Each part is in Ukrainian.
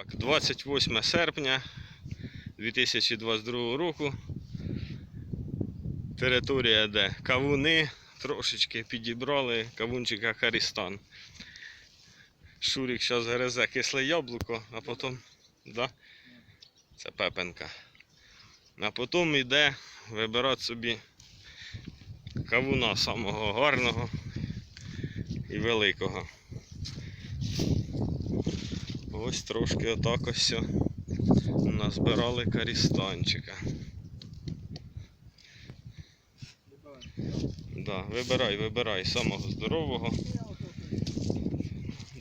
Так, 28 серпня 2022 року. Територія, де кавуни трошечки підібрали кавунчика Харістан. Шурік зараз гризе кисле яблуко, а потім. Да? Це пепенка. А потім йде вибирати собі кавуна самого гарного і великого. Ось трошки отак ось назбирали карістанчика. Да, вибирай, вибирай самого здорового.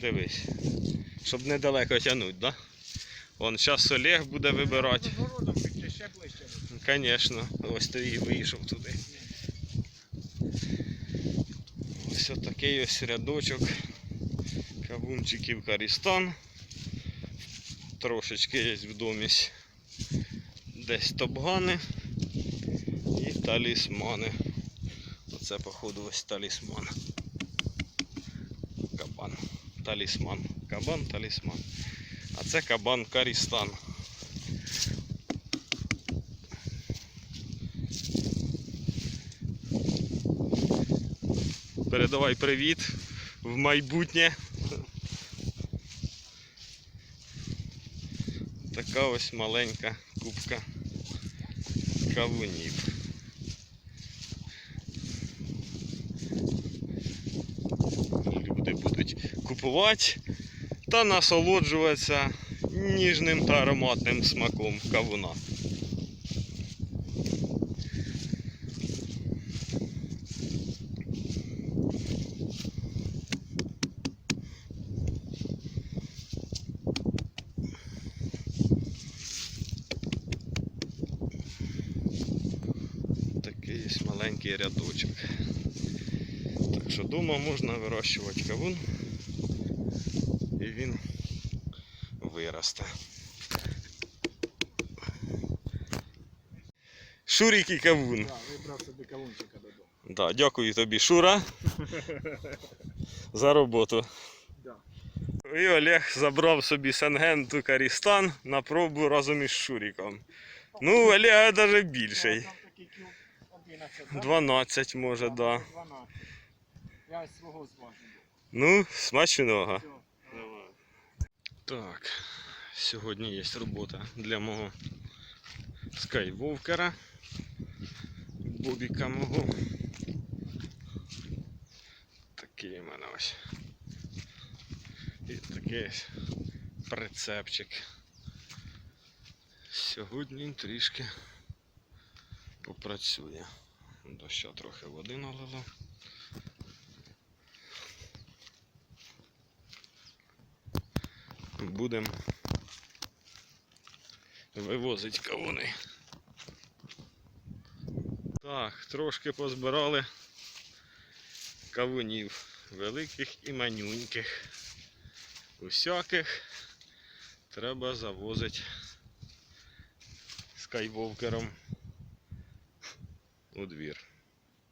Дивись. Щоб недалеко тягнуть, да? Вон зараз Олег буде вибирати. Звісно, ось ти і вийшов туди. Ось такий ось рядочок кавунчиків Карістан. Трошечки є в домі десь топгани і талісмани. Оце, походу, ось талісман. Кабан. Талісман. Кабан, талісман. А це кабан Карістан. Передавай привіт в майбутнє. Така ось маленька кубка кавунів. Люди будуть купувати та насолоджуватися ніжним та ароматним смаком кавуна. Такий ось маленький рядочок. Так що вдома можна вирощувати кавун і він виросте. Шурік і кавун. Так, вибрав собі кавунчика додому. Да, дякую тобі, Шура, за роботу. Да. І Олег забрав собі Сенгенту Карістан на пробу разом із Шуріком. Ну, Олега навіть більший. Там такий кіл 11, да? 12 може, да. 12. Я свого зважу. Ну, смачного. Так, сьогодні є робота для мого скайвовкера, Бобіка мого. Такий у мене ось. І такий прицепчик. Сьогодні трішки попрацює. Доща трохи води налило. Будемо вивозити кавуни. Так, трошки позбирали кавунів великих і манюньких. Усяких треба завозити скайвовкером у двір.